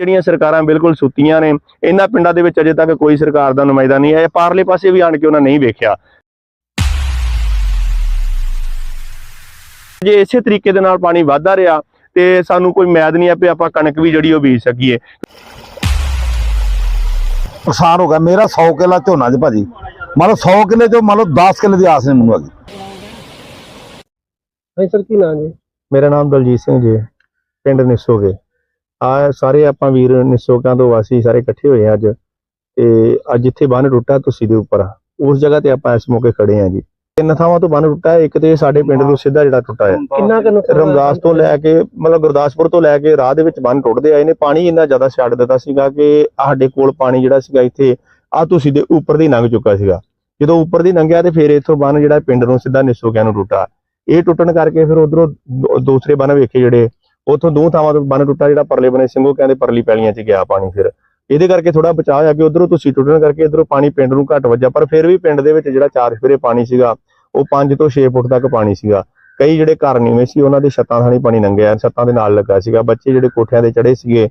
ਜਿਹੜੀਆਂ ਸਰਕਾਰਾਂ ਬਿਲਕੁਲ ਸੁੱਤੀਆਂ ਨੇ ਇਹਨਾਂ ਪਿੰਡਾਂ ਦੇ ਵਿੱਚ ਅਜੇ ਤੱਕ ਕੋਈ ਸਰਕਾਰ ਦਾ ਨੁਮਾਇੰਦਾ ਨਹੀਂ ਆਇਆ ਪਾਰਲੇ ਪਾਸੇ ਵੀ ਆਣ ਕੇ ਉਹਨਾਂ ਨਹੀਂ ਵੇਖਿਆ। ਜੇ ਇਸੇ ਤਰੀਕੇ ਦੇ ਨਾਲ ਪਾਣੀ ਵਧਦਾ ਰਿਹਾ ਤੇ ਸਾਨੂੰ ਕੋਈ ਮੈਦ ਨਹੀਂ ਆ ਵੀ ਆਪਾਂ ਕਣਕ ਵੀ ਜਿਹੜੀ ਉਹ ਬੀਜ ਸਕੀਏ। ਨੁਕਸਾਨ ਹੋ ਗਿਆ ਮੇਰਾ 100 ਕਿੱਲਾ ਝੋਨਾ ਜੀ ਭਾਜੀ। ਮੰਨ ਲਓ 100 ਕਿੱਲੇ ਚੋਂ ਮੰਨ ਲਓ 10 ਕਿੱਲੇ ਦੀ ਆਸ ਨਹੀਂ ਮੈਨੂੰ ਹੈਗੀ। ਹਾਂਜੀ ਸਰ ਕੀ ਨਾਂ ਜੀ? ਮੇਰਾ ਨਾਮ ਦਲਜੀਤ ਸਿੰਘ ਜੀ ਪਿੰਡ ਨਿਸੋਗੇ। ਆ ਸਾਰੇ ਆਪਾਂ ਵੀਰ ਨਿਸੋਕਾਂ ਤੋਂ ਵਾਸੀ ਸਾਰੇ ਇਕੱਠੇ ਹੋਏ ਆ ਅੱਜ। ਤੇ ਅੱਜ ਇੱਥੇ ਬੰਨ ਟੁੱਟਾ ਤੁਸੀਂ ਦੇ ਉੱਪਰ ਉਸ ਜਗ੍ਹਾ ਤੇ ਆਪਾਂ ਇਸ ਮੌਕੇ ਖੜੇ ਆ ਜੀ। ਤਿੰਨ ਥਾਵਾਂ ਤੋਂ ਬੰਨ ਟੁੱਟਾ। ਇੱਕ ਤੇ ਸਾਡੇ ਪਿੰਡ ਤੋਂ ਸਿੱਧਾ ਜਿਹੜਾ ਟੁੱਟਾ ਹੈ ਕਿੰਨਾ ਕੁ ਨੁਕਸਾਨ ਹੋਇਆ? ਰਮਦਾਸ ਤੋਂ ਲੈ ਕੇ ਮਤਲਬ ਗੁਰਦਾਸਪੁਰ ਤੋਂ ਲੈ ਕੇ ਰਾਹ ਦੇ ਵਿੱਚ ਬੰਨ ਟੁੱਟਦੇ ਆਏ ਨੇ ਪਾਣੀ ਇੰਨਾ ਜ਼ਿਆਦਾ ਛੱਡ ਦਿੱਤਾ ਸੀਗਾ ਕਿ ਸਾਡੇ ਕੋਲ ਪਾਣੀ ਜਿਹੜਾ ਸੀਗਾ ਇੱਥੇ ਆ ਤੁਸੀਂ ਦੇ ਉੱਪਰ ਦੀ ਲੰਘ ਚੁੱਕਾ ਸੀਗਾ। ਜਦੋਂ ਉੱਪਰ ਦੀ ਲੰਘਿਆ ਤੇ ਫਿਰ ਇੱਥੋਂ ਬੰਨ ਜਿਹੜਾ ਪਿੰਡ ਨੂੰ ਸਿੱਧਾ ਨਿਸੋਕਿਆਂ ਨੂੰ ਟੁੱਟਾ। ਇਹ ਟੁੱਟਣ ਕਰਕੇ ਫਿਰ ਉਧਰੋਂ ਦੂਸਰੇ ਬੰਨ ਵੇਖੇ ਜਿਹੜੇ ਉੱਥੋਂ ਦੋ ਥਾਵਾਂ ਤੋਂ ਬੰਨ ਟੁੱਟਾ ਜਿਹੜਾ ਪਰਲੇ ਬਨੇ ਸਿੰਘੋ ਕਹਿੰਦੇ ਪਰਲੀ ਪੈਲੀਆਂ 'ਚ ਗਿਆ ਪਾਣੀ ਫਿਰ। ਇਹਦੇ ਕਰਕੇ ਥੋੜਾ ਬਚਾਅ ਆ ਕਿ ਉਧਰੋਂ ਤੁਸੀਂ ਟੁੱਟਣ ਕਰਕੇ ਇਧਰੋਂ ਪਾਣੀ ਪਿੰਡ ਨੂੰ ਘੱਟ ਵੱਜਾ ਪਰ ਫਿਰ ਵੀ ਪਿੰਡ ਦੇ ਵਿੱਚ ਜਿਹੜਾ ਚਾਰ ਸਫੇਰੇ ਪਾਣੀ ਸੀਗਾ, ਉਹ 5 ਤੋਂ 6 ਫੁੱਟ ਤੱਕ ਪਾਣੀ ਸੀਗਾ। ਕਈ ਜਿਹੜੇ ਘਰ ਨੀਵੇਂ ਸੀ, ਉਹਨਾਂ ਦੇ ਛੱਤਾਂ ਥਾਣੀ ਪਾਣੀ ਲੰਘਿਆ, ਛੱਤਾਂ ਦੇ ਨਾਲ ਲੱਗਾ ਸੀਗਾ। ਬੱਚੇ ਜਿਹੜੇ ਕੋਠਿਆਂ ਦੇ ਚੜੇ ਸੀਗੇ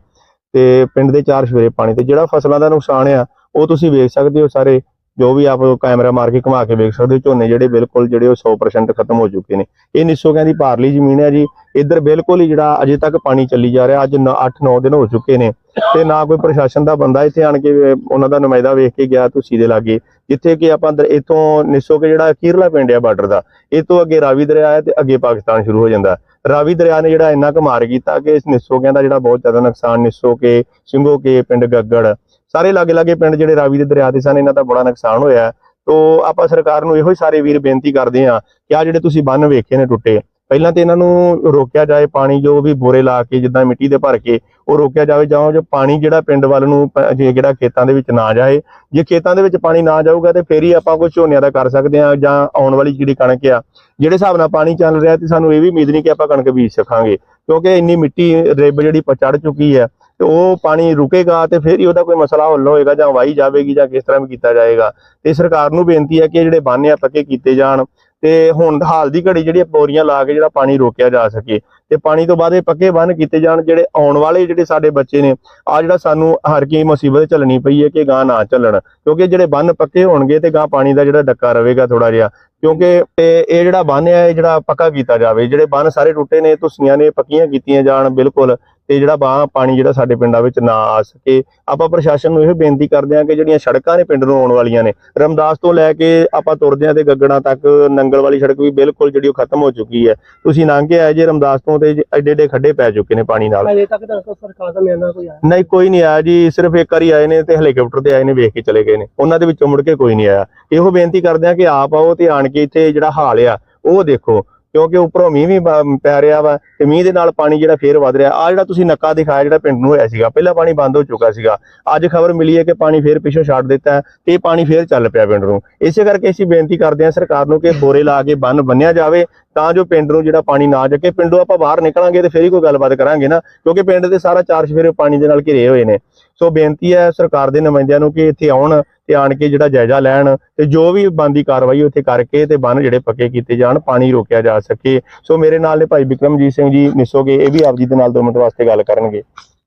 ਤੇ ਪਿੰਡ ਦੇ ਚਾਰ ਸਵੇਰੇ ਪਾਣੀ ਤੇ ਜਿਹੜਾ ਫਸਲਾਂ ਦਾ ਨੁਕਸਾਨ ਆ, ਉਹ ਤੁਸੀਂ ਵੇਖ ਸਕਦੇ ਹੋ ਸਾਰੇ। ਜੋ ਵੀ ਆਪ ਕੈਮਰਾ ਮਾਰ ਕੇ ਘੁਮਾ ਕੇ ਵੇਖ ਸਕਦੇ ਹੋ, ਝੋਨੇ ਜਿਹੜੇ ਬਿਲਕੁਲ ਜਿਹੜੇ ਉਹ 100% ਖਤਮ ਹੋ ਚੁੱਕੇ ਨੇ। ਇਹ ਨਿੱਸੋ ਦੀ ਪਾਰਲੀ ਜ਼ਮੀਨ ਹੈ ਜੀ। ਇੱਧਰ ਬਿਲਕੁਲ ਹੀ ਜਿਹੜਾ ਅਜੇ ਤੱਕ ਪਾਣੀ ਚੱਲੀ ਜਾ ਰਿਹਾ, ਅੱਜ 8-9 ਦਿਨ ਹੋ ਚੁੱਕੇ ਨੇ। ਤੇ ਨਾ ਕੋਈ ਪ੍ਰਸ਼ਾਸਨ ਦਾ ਬੰਦਾ ਇੱਥੇ ਆਣ ਕੇ, ਉਹਨਾਂ ਦਾ ਨੁਮਾਇੰਦਾ ਵੇਖ ਕੇ ਗਿਆ ਤੁਸੀਂ ਦੇ ਲਾਗੇ, ਜਿੱਥੇ ਕਿ ਆਪਾਂ ਦਰ- ਇੱਥੋਂ ਨਿੱਸੋ ਕੇ ਜਿਹੜਾ ਕੀਰਲਾ ਪਿੰਡ ਆ ਬਾਰਡਰ ਦਾ, ਇਹ ਤੋਂ ਅੱਗੇ ਰਾਵੀ ਦਰਿਆ ਹੈ ਤੇ ਅੱਗੇ ਪਾਕਿਸਤਾਨ ਸ਼ੁਰੂ ਹੋ ਜਾਂਦਾ। ਰਾਵੀ ਦਰਿਆ ਨੇ ਜਿਹੜਾ ਇੰਨਾ ਕੁ ਮਾਰ ਕੀਤਾ ਕਿ ਇਸ ਨਿਸੋਗਿਆਂ ਦਾ ਜਿਹੜਾ ਬਹੁਤ ਜ਼ਿਆਦਾ ਨੁਕਸਾਨ ਨਿੱਸੋ ਕੇ, ਸਿੰਘੋ ਕੇ, ਪਿੰਡ ਗੱਗੜ ਸਾਰੇ ਲਾਗੇ ਲਾਗੇ ਪਿੰਡ ਜਿਹੜੇ ਰਾਵੀ ਦੇ ਦਰਿਆ ਦੇ ਸਨ, ਇਹਨਾਂ ਦਾ ਬੜਾ ਨੁਕਸਾਨ ਹੋਇਆ ਤੋ ਆਪਾਂ ਸਰਕਾਰ ਨੂੰ ਇਹੋ ਹੀ ਸਾਰੇ ਵੀਰ ਬੇਨਤੀ ਕਰਦੇ ਆ ਕਿ ਆ ਜਿਹੜੇ ਤੁਸੀਂ ਬੰਨ ਵੇਖੇ ਨੇ ਟੁੱਟੇ, ਪਹਿਲਾਂ ਤੇ ਇਹਨਾਂ ਨੂੰ ਰੋਕਿਆ ਜਾਏ ਪਾਣੀ ਜੋ ਵੀ ਬੋਰੇ ਲਾ ਕੇ ਜਿੱਦਾਂ ਮਿੱਟੀ ਦੇ ਭਰ ਕੇ ਉਹ ਰੋਕਿਆ ਜਾਵੇ ਜਾਂ ਜੋ ਪਾਣੀ ਜਿਹੜਾ ਪਿੰਡ ਵੱਲ ਨੂੰ ਜਿਹੜਾ ਖੇਤਾਂ ਦੇ ਵਿੱਚ ਨਾ ਜਾਏ। ਜੇ ਖੇਤਾਂ ਦੇ ਵਿੱਚ ਪਾਣੀ ਨਾ ਜਾਊਗਾ ਤੇ ਫੇਰ ਹੀ ਆਪਾਂ ਕੋਈ ਝੋਨਿਆਂ ਦਾ ਕਰ ਸਕਦੇ ਆ ਜਾਂ ਆਉਣ ਵਾਲੀ ਜਿਹੜੀ ਕਣਕ ਆ, ਜਿਹੜੇ ਹਿਸਾਬ ਨਾਲ ਪਾਣੀ ਚੱਲ ਰਿਹਾ ਤੇ ਸਾਨੂੰ ਇਹ ਵੀ ਉਮੀਦ ਨਹੀਂ ਕਿ ਆਪਾਂ ਕਣਕ ਬੀਜ ਸਕਾਂਗੇ। ਕਿਉਂਕਿ ਇੰਨੀ ਮਿੱਟੀ ਰੇਬ ਜਿਹੜੀ ਚੜ ਚੁੱਕੀ ਹੈ ਤੇ ਉਹ ਪਾਣੀ ਰੁਕੇਗਾ ਤੇ ਫਿਰ ਹੀ ਉਹਦਾ ਕੋਈ ਮਸਲਾ ਹੱਲ ਹੋਏਗਾ ਜਾਂ ਵਾਈ ਜਾਵੇਗੀ ਜਾਂ ਕਿਸ ਤਰ੍ਹਾਂ ਵੀ ਕੀਤਾ ਜਾਏਗਾ। ਤੇ ਸਰਕਾਰ ਨੂੰ ਬੇਨਤੀ ਹੈ ਕਿ ਜਿਹੜੇ ਬੰਨ੍ਹ ਆ ਪੱਕੇ ਕੀਤੇ ਜਾਣ ਤੇ ਹੁਣ ਹਾਲ ਦੀ ਘੜੀ ਜਿਹੜੀ ਬੋਰੀਆਂ ਲਾ ਕੇ ਜਿਹੜਾ ਪਾਣੀ ਰੋਕਿਆ ਜਾ ਸਕੇ। ਤੇ ਪਾਣੀ ਤੋਂ ਬਾਅਦ ਇਹ ਪੱਕੇ ਬੰਨ ਕੀਤੇ ਜਾਣ ਜਿਹੜੇ ਆਉਣ ਵਾਲੇ ਜਿਹੜੇ ਸਾਡੇ ਬੱਚੇ ਨੇ ਆ ਜਿਹੜਾ ਸਾਨੂੰ ਹਰ ਕੀ ਮੁਸੀਬਤ ਝੱਲਣੀ ਪਈ ਹੈ ਕਿ ਗਾਂ ਨਾ ਚੱਲਣ ਕਿਉਂਕਿ ਜਿਹੜੇ ਬੰਨ ਪੱਕੇ ਹੋਣਗੇ ਤੇ ਗਾਂ ਪਾਣੀ ਦਾ ਜਿਹੜਾ ਡੱਕਾ ਰਹੇਗਾ ਥੋੜਾ ਜਿਹਾ। ਕਿਉਂਕਿ ਇਹ ਜਿਹੜਾ ਬੰਨ ਹੈ ਇਹ ਜਿਹੜਾ ਪੱਕਾ ਕੀਤਾ ਜਾਵੇ। ਜਿਹੜੇ ਬੰਨ ਸਾਰੇ ਟੁੱਟੇ ਨੇ ਤੁਸੀਆਂ ਨੇ, ਪੱਕੀਆਂ ਕੀਤੀਆਂ ਜਾਣ ਬਿਲਕੁਲ। ਤੇ ਜਿਹੜਾ ਬਾਹ ਪਾਣੀ ਜਿਹੜਾ ਸਾਡੇ ਪਿੰਡਾਂ ਵਿੱਚ ਨਾ ਆ ਸਕੇ। ਆਪਾਂ ਪ੍ਰਸ਼ਾਸਨ ਨੂੰ ਇਹ ਬੇਨਤੀ ਕਰਦੇ ਹਾਂ ਕਿ ਜਿਹੜੀਆਂ ਸੜਕਾਂ ਨੇ ਪਿੰਡ ਨੂੰ ਆਉਣ ਵਾਲੀਆਂ ਨੇ ਰਮਦਾਸ ਤੋਂ ਲੈ ਕੇ ਆਪਾਂ ਤੁਰਦੇ ਹਾਂ ਤੇ ਗੱਗੜਾਂ ਤੱਕ ਨੰਗਲ ਵਾਲੀ ਸੜਕ ਵੀ ਬਿਲਕੁਲ ਜਿਹੜੀ ਉਹ ਖਤਮ ਹੋ ਚੁੱਕੀ ਹੈ। ਤੁਸੀਂ ਲੰਘ ਕੇ ਆਏ ਜੇ ਰਮਦਾਸ ਤੋਂ ਤੇ ਐਡੇ ਐਡੇ ਖੱਡੇ ਪੈ ਚੁੱਕੇ ਨੇ ਪਾਣੀ ਨਾਲ। ਅਜੇ ਤੱਕ ਤਾਂ ਸਰਕਾਰ ਦਾ ਮਿਆਨਾ ਕੋਈ ਆਇਆ? ਨਹੀਂ ਕੋਈ ਨਹੀਂ ਆਇਆ ਜੀ। ਸਿਰਫ ਇੱਕ ਵਾਰੀ ਆਏ ਨੇ ਤੇ ਹੈਲੀਕਾਪਟਰ ਤੇ ਆਏ ਨੇ ਵੇਖ ਕੇ ਚਲੇ ਗਏ ਨੇ। ਉਹਨਾਂ ਦੇ ਵਿੱਚੋਂ ਮੁੜ ਕੇ ਕੋਈ ਨਹੀਂ ਆਇਆ। ਇਹੋ ਬੇਨਤੀ ਕਰਦੇ ਆ ਕਿ ਆਪ ਆਓ ਤੇ ਆਣ ਕੇ ਇੱਥੇ ਜਿਹੜਾ ਹਾਲ ਆ ਉਹ ਦੇਖੋ। ਕਿਉਂਕਿ ਉੱਪਰੋਂ ਮੀਂਹ ਵੀ ਪੈ ਰਿਹਾ ਵਾ ਤੇ ਮੀਂਹ ਦੇ ਨਾਲ ਪਾਣੀ ਜਿਹੜਾ ਫੇਰ ਵਧ ਰਿਹਾ। ਆ ਜਿਹੜਾ ਤੁਸੀਂ ਨੱਕਾ ਦਿਖਾਇਆ ਜਿਹੜਾ ਪਿੰਡ ਨੂੰ ਹੋਇਆ ਸੀਗਾ, ਪਹਿਲਾਂ ਪਾਣੀ ਬੰਦ ਹੋ ਚੁੱਕਾ ਸੀਗਾ। ਅੱਜ ਖਬਰ ਮਿਲੀ ਹੈ ਕਿ ਪਾਣੀ ਫੇਰ ਪਿੱਛੋਂ ਛੱਡ ਦਿੱਤਾ ਤੇ ਪਾਣੀ ਫੇਰ ਚੱਲ ਪਿਆ ਪਿੰਡ ਨੂੰ। ਇਸੇ ਕਰਕੇ ਅਸੀਂ ਬੇਨਤੀ ਕਰਦੇ ਹਾਂ ਸਰਕਾਰ ਨੂੰ ਕਿ ਬੋਰੇ ਲਾ ਕੇ ਬੰਨ ਬੰਨਿਆ ਜਾਵੇ ਤਾਂ ਜੋ ਪਿੰਡ ਨੂੰ ਜਿਹੜਾ ਪਾਣੀ ਨਾ ਜਾਕੇ ਪਿੰਡੋਂ ਆਪਾਂ ਬਾਹਰ ਨਿਕਲਾਂਗੇ ਤੇ ਫੇਰ ਹੀ ਕੋਈ ਗੱਲਬਾਤ ਕਰਾਂਗੇ ਨਾ, ਕਿਉਂਕਿ ਪਿੰਡ ਦੇ ਸਾਰਾ ਚਾਰ ਚਫੇਰੇ ਪਾਣੀ ਦੇ ਨਾਲ ਘਿਰੇ ਹੋਏ ਨੇ। ਸੋ ਬੇਨਤੀ ਹੈ ਸਰਕਾਰ ਦੇ ਨੁਮਾਇੰਦਿਆਂ ਨੂੰ ਕਿ ਇੱਥੇ ਆਉਣ ਤੇ ਆਣ ਕੇ ਜਿਹੜਾ ਜਾਇਜ਼ਾ ਲੈਣ ਤੇ ਜੋ ਵੀ ਬੰਦੀ ਕਾਰਵਾਈ ਉੱਥੇ ਕਰਕੇ ਤੇ ਬੰਨ ਜਿਹੜੇ ਪੱਕੇ ਕੀਤੇ ਜਾਣ, ਪਾਣੀ ਰੋਕਿਆ ਜਾ ਸਕੇ। ਸੋ ਮੇਰੇ ਨਾਲ ਨੇ ਭਾਈ ਵਿਕਰਮਜੀਤ ਸਿੰਘ ਜੀ ਨਿਸੋਗੇ, ਇਹ ਵੀ ਆਪ ਜੀ ਦੇ ਨਾਲ ਦੋ ਮਿੰਟ ਵਾਸਤੇ ਗੱਲ ਕਰਨਗੇ।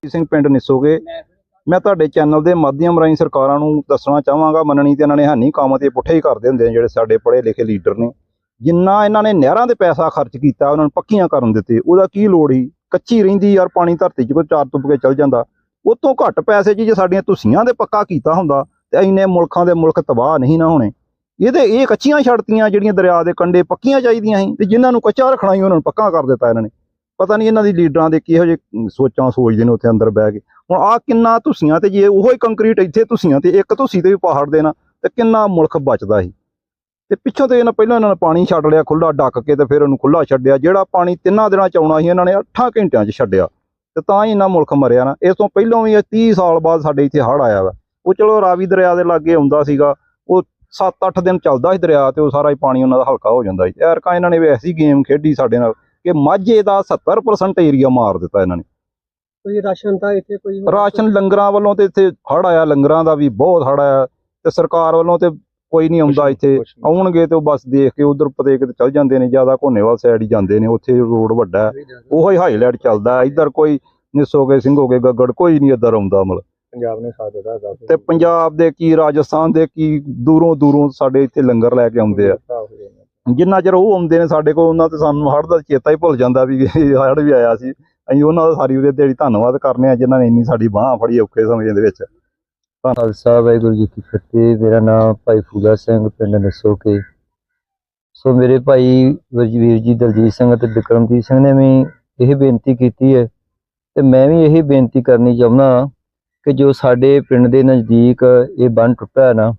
ਸਿੰਘ ਪਿੰਡ ਨਿਸੋਗੇ, ਮੈਂ ਤੁਹਾਡੇ ਚੈਨਲ ਦੇ ਮਾਧਿਅਮ ਰਾਹੀਂ ਸਰਕਾਰਾਂ ਨੂੰ ਦੱਸਣਾ ਚਾਹਾਂਗਾ, ਮੰਨਣੀ ਤੇ ਇਹਨਾਂ ਨੇ ਹਾਨੀ ਕੰਮ ਤੇ ਪੁੱਠੇ ਹੀ ਕਰਦੇ ਹੁੰਦੇ ਨੇ ਜਿਹੜੇ ਸਾਡੇ ਪੜ੍ਹੇ ਲਿਖੇ ਲੀਡਰ ਨੇ। ਜਿੰਨਾ ਇਹਨਾਂ ਨੇ ਨਹਿਰਾਂ ਦੇ ਪੈਸਾ ਖਰਚ ਕੀਤਾ, ਉਹਨਾਂ ਨੂੰ ਪੱਕੀਆਂ ਕਰਨ ਦਿੱਤੇ, ਉਹਦਾ ਕੀ ਲੋੜ ਸੀ? ਕੱਚੀ ਰਹਿੰਦੀ ਯਾਰ ਪਾਣੀ ਧਰਤੀ 'ਚ ਕੋਈ ਚਾਰ ਤੁੱਪ ਕੇ ਚਲ ਜਾਂਦਾ। ਉਹ ਤੋਂ ਘੱਟ ਪੈਸੇ 'ਚ ਜੇ ਸਾਡੀਆਂ ਤੁਸੀਆਂ ਦੇ ਪੱਕਾ ਕੀਤਾ ਹੁੰਦਾ, ਤੇ ਇੰਨੇ ਮੁਲਕਾਂ ਦੇ ਮੁਲਕ ਤਬਾਹ ਨਹੀਂ ਨਾ ਹੋਣੇ। ਇਹਦੇ ਇਹ ਕੱਚੀਆਂ ਛੱਡਤੀਆਂ ਜਿਹੜੀਆਂ ਦਰਿਆ ਦੇ ਕੰਢੇ ਪੱਕੀਆਂ ਚਾਹੀਦੀਆਂ ਸੀ, ਤੇ ਜਿਨ੍ਹਾਂ ਨੂੰ ਕੱਚਾ ਰੱਖਣਾ ਸੀ, ਉਹਨਾਂ ਨੂੰ ਪੱਕਾ ਕਰ ਦਿੱਤਾ ਇਹਨਾਂ ਨੇ। ਪਤਾ ਨਹੀਂ ਇਹਨਾਂ ਦੀ ਲੀਡਰਾਂ ਦੇ ਕਿਹੋ ਜਿਹੇ ਸੋਚਾਂ ਸੋਚਦੇ ਨੇ ਉੱਥੇ ਅੰਦਰ ਬਹਿ ਕੇ। ਹੁਣ ਆ ਕਿੰਨਾ ਤੁਸੀਆਂ ਤੇ ਜੇ ਉਹੋ ਹੀ ਕੰਕਰੀਟ ਇੱਥੇ ਤੁਸੀਆਂ ਤੇ ਇੱਕ ਤੁਸੀਂ ਤੇ ਵੀ ਪਹਾੜ ਦੇਣਾ ਨਾ ਤੇ ਕਿੰਨਾ ਮੁਲਕ ਬਚਦਾ ਸੀ। ਤੇ ਪਿੱਛੋਂ ਤੇ ਇਹਨਾਂ ਪਹਿਲਾਂ ਇਹਨਾਂ ਨੇ ਪਾਣੀ ਛੱਡ ਲਿਆ ਖੁੱਲਾ ਡੱਕ ਕੇ ਤੇ ਫਿਰ ਉਹਨੂੰ ਖੁੱਲਾ ਛੱਡਿਆ। ਜਿਹੜਾ ਪਾਣੀ ਤਿੰਨਾਂ ਦਿਨਾਂ ਚ ਆਉਣਾ ਸੀ ਇਹਨਾਂ ਨੇ 8 ਘੰਟਿਆਂ ਚ ਛੱਡਿਆ। ਤੇ ਤਾਂ ਹੀ ਇਹਨਾਂ ਮੁਲਕ ਮਰਿਆ ਨਾ। ਇਸ ਤੋਂ ਪਹਿਲਾਂ ਵੀ ਇਹ 30 ਸਾਲ ਬਾਅਦ ਸਾਡੇ ਇੱਥੇ ਹੜ੍ਹ ਆਇਆ ਵਾ। ਉਹ ਚਲੋ ਰਾਵੀ ਦਰਿਆ ਦੇ ਲਾਗੇ ਆਉਂਦਾ ਸੀਗਾ। ਉਹ 7-8 ਦਿਨ ਚੱਲਦਾ ਸੀ ਦਰਿਆ ਤੇ ਉਹ ਸਾਰਾ ਹੀ ਪਾਣੀ ਉਹਨਾਂ ਦਾ ਹਲਕਾ ਹੋ ਜਾਂਦਾ ਸੀ। ਐਰਕਾ ਇਹਨਾਂ ਨੇ ਵੀ ਐਸੀ ਗੇਮ ਖੇਡੀ ਸਾਡੇ ਨਾਲ ਕਿ ਮਾਝੇ ਦਾ 70% ਏਰੀਆ ਮਾਰ ਦਿੱਤਾ ਇਹਨਾਂ ਨੇ। ਕੋਈ ਰਾਸ਼ਨ ਤਾਂ ਇੱਥੇ ਕੋਈ ਰਾਸ਼ਨ ਲੰਗਰਾਂ ਵੱਲੋਂ ਤੇ ਇੱਥੇ ਹੜ ਆਇਆ। ਲੰਗਰਾਂ ਦਾ ਵੀ ਬਹੁਤ ਹੜ ਆਇਆ। ਤੇ ਸਰਕਾਰ ਵੱਲੋਂ ਤੇ ਕੋਈ ਨਹੀਂ ਆਉਂਦਾ ਇੱਥੇ। ਆਉਣਗੇ ਤੇ ਉਹ ਬਸ ਦੇਖ ਕੇ ਉਧਰ ਪਤੇ ਕਿਤੇ ਚੱਲ ਜਾਂਦੇ ਨੇ ਜ਼ਿਆਦਾ ਘੋਨੇਵਾਲ ਸਾਈਡ ਹੀ ਜਾਂਦੇ ਨੇ ਉੱਥੇ ਰੋਡ ਵੱਡਾ ਉਹੋ ਹੀ ਹਾਈਲਾਈਟ ਚੱਲਦਾ। ਇੱਧਰ ਕੋਈ ਨਿਸੋਗੇ ਸਿੰਘੋਗੇ ਗੱਗੜ ਕੋਈ ਨਹੀਂ ਇੱਧਰ ਆਉਂਦਾ ਮਤਲਬ। ਪੰਜਾਬ ਨੇ ਸਾਥ ਦਿੱਤਾ ਤੇ ਪੰਜਾਬ ਦੇ ਕੀ ਰਾਜਸਥਾਨ ਦੇ ਕੀ ਦੂਰੋਂ ਦੂਰੋਂ ਸਾਡੇ ਇੱਥੇ ਲੰਗਰ ਲੈ ਕੇ ਆਉਂਦੇ ਆ। ਜਿੰਨਾ ਚਿਰ ਉਹ ਆਉਂਦੇ ਨੇ ਸਾਡੇ ਕੋਲ ਉਹਨਾਂ ਤੇ ਸਾਨੂੰ ਹੜ੍ਹ ਦਾ ਚੇਤਾ ਹੀ ਭੁੱਲ ਜਾਂਦਾ ਵੀ ਹੜ੍ਹ ਵੀ ਆਇਆ ਸੀ। ਅਸੀਂ ਉਹਨਾਂ ਦਾ ਸਾਰੀ ਉਹਦੇ ਦਿਹਾੜੀ ਧੰਨਵਾਦ ਕਰਨੇ ਆ ਜਿਨ੍ਹਾਂ ਨੇ ਇੰਨੀ ਸਾਡੀ ਬਾਹ ਫੜੀ ਔਖੇ ਸਮੇਂ ਦੇ ਵਿੱਚ। ਖਾਲਸਾ, ਵਾਹਿਗੁਰੂ ਜੀ ਕੀ ਫਤਿਹ। ਮੇਰਾ ਨਾਮ ਭਾਈ ਫੂਲਾ ਸਿੰਘ, ਪਿੰਡ ਨਸੋ ਕੇ ਸੋ ਮੇਰੇ ਭਾਈ ਵਰਜਵੀਰ ਜੀ, ਦਲਜੀਤ ਸਿੰਘ ਅਤੇ ਵਿਕਰਮਜੀਤ ਸਿੰਘ ਨੇ ਵੀ ਇਹ ਬੇਨਤੀ ਕੀਤੀ ਹੈ ਤੇ ਮੈਂ ਵੀ ਇਹ ਬੇਨਤੀ ਕਰਨੀ ਚਾਹੁੰਦਾ ਕਿ ਜੋ ਸਾਡੇ ਪਿੰਡ ਦੇ ਨਜ਼ਦੀਕ ਇਹ ਬੰਨ ਟੁੱਟਾ ਹੈ ਨਾ,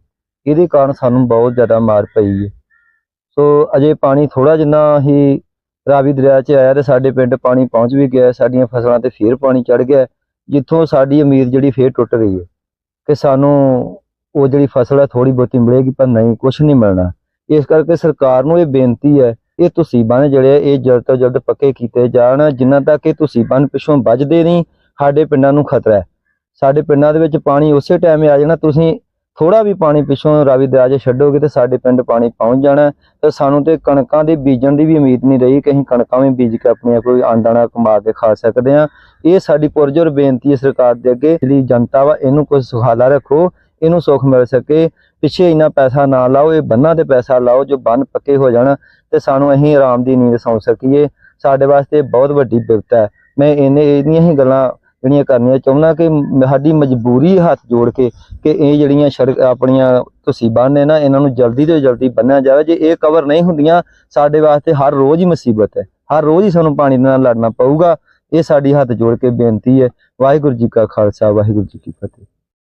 ਇਹਦੇ ਕਾਰਨ ਸਾਨੂੰ ਬਹੁਤ ਜ਼ਿਆਦਾ ਮਾਰ ਪਈ ਹੈ। ਸੋ ਅਜੇ ਪਾਣੀ ਥੋੜਾ ਜਿੰਨਾ ਹੀ ਰਾਵੀ ਦਰਿਆ 'ਚ ਆਇਆ ਤੇ ਸਾਡੇ ਪਿੰਡ ਪਾਣੀ ਪਹੁੰਚ ਵੀ ਗਿਆ, ਸਾਡੀਆਂ ਫਸਲਾਂ ਤੇ ਫੇਰ ਪਾਣੀ ਚੜ ਗਿਆ, ਜਿੱਥੋਂ ਸਾਡੀ ਉਮੀਦ ਜਿਹੜੀ ਫੇਰ ਟੁੱਟ ਗਈ ਹੈ। ਕਿ ਸਾਨੂੰ ਉਹ ਜਿਹੜੀ ਫਸਲ ਹੈ ਥੋੜੀ ਬਹੁਤੀ ਮਿਲੇਗੀ, ਪਰ ਨਹੀਂ ਕੁਝ ਨਹੀਂ ਮਿਲਣਾ। ਇਸ ਕਰਕੇ ਸਰਕਾਰ ਨੂੰ ਇਹ ਬੇਨਤੀ ਹੈ, ਇਹ ਤੁਸੀਂ ਬੰਨ ਜਿਹੜੇ ਇਹ ਜਲਦ ਤੋਂ ਜਲਦ ਪੱਕੇ ਕੀਤੇ ਜਾਣ, ਜਿੰਨਾ ਤੱਕ ਇਹ ਤੁਸੀਂ ਬੰਨ ਪਿੱਛੋਂ ਬਚਦੇ ਨਹੀਂ, ਸਾਡੇ ਪਿੰਡਾਂ ਨੂੰ ਖਤਰਾ ਹੈ। ਸਾਡੇ ਪਿੰਡਾਂ ਦੇ ਵਿੱਚ ਪਾਣੀ ਉਸੇ ਟਾਈਮ ਆ ਜਾਣਾ, ਤੁਸੀਂ ਥੋੜਾ ਵੀ ਪਾਣੀ ਪਿੱਛੋਂ ਰਾਵੀ ਦਰਿਆ 'ਚ ਛੱਡੋਗੇ ਤੇ ਸਾਡੇ ਪਿੰਡ ਪਾਣੀ ਪਹੁੰਚ ਜਾਣਾ ਤੇ ਸਾਨੂੰ ਤੇ ਕਣਕਾਂ ਦੇ ਬੀਜਣ ਦੀ ਵੀ ਉਮੀਦ ਨਹੀਂ ਰਹੀ ਕਿ ਅਸੀਂ ਕਣਕਾਂ ਵੀ ਬੀਜ ਕੇ ਆਪਣੀਆਂ ਕੋਈ ਆਂਦਾਣਾ ਕਮਾ ਕੇ ਖਾ ਸਕਦੇ ਹਾਂ। ਇਹ ਸਾਡੀ ਪੁਰਜੋਰ ਬੇਨਤੀ ਹੈ ਸਰਕਾਰ ਦੇ ਅੱਗੇ। ਜਿਹੜੀ ਜਨਤਾ ਵਾ, ਇਹਨੂੰ ਕੁਝ ਸੁਖਾਲਾ ਰੱਖੋ, ਇਹਨੂੰ ਸੁੱਖ ਮਿਲ ਸਕੇ। ਪਿੱਛੇ ਇੰਨਾ ਪੈਸਾ ਨਾ ਲਾਓ, ਇਹ ਬੰਨਾਂ ਤੇ ਪੈਸਾ ਲਾਓ ਜੋ ਬੰਨ ਪੱਕੇ ਹੋ ਜਾਣ ਤੇ ਸਾਨੂੰ ਅਸੀਂ ਆਰਾਮ ਦੀ ਨੀਂਦ ਸੌਂ ਸਕੀਏ। ਸਾਡੇ ਵਾਸਤੇ ਬਹੁਤ ਵੱਡੀ ਬਿਪਤਾ ਹੈ। ਮੈਂ ਇਹਨੇ ਇਹਦੀਆਂ ਹੀ ਗੱਲਾਂ ਜਿਹੜੀਆਂ ਕਰਨੀਆਂ, ਚਾਹੁੰਦਾ ਕਿ ਸਾਡੀ ਮਜਬੂਰੀ ਹੱਥ ਜੋੜ ਕੇ ਕਿ ਇਹ ਜਿਹੜੀਆਂ ਸੜਕ ਆਪਣੀਆਂ ਤੁਸੀਂ ਬੰਨ ਨੇ ਨਾ, ਇਹਨਾਂ ਨੂੰ ਜਲਦੀ ਤੋਂ ਜਲਦੀ ਬੰਨਿਆ ਜਾਵੇ। ਜੇ ਇਹ ਕਵਰ ਨਹੀਂ ਹੁੰਦੀਆਂ, ਸਾਡੇ ਵਾਸਤੇ ਹਰ ਰੋਜ਼ ਹੀ ਮੁਸੀਬਤ ਹੈ। ਹਰ ਰੋਜ਼ ਹੀ ਸਾਨੂੰ ਪਾਣੀ ਦੇ ਨਾਲ ਲੜਨਾ ਪਊਗਾ। ਇਹ ਸਾਡੀ ਹੱਥ ਜੋੜ ਕੇ ਬੇਨਤੀ ਹੈ। ਵਾਹਿਗੁਰੂ ਜੀ ਕਾ ਖਾਲਸਾ, ਵਾਹਿਗੁਰੂ ਜੀ ਕੀ ਫਤਿਹ।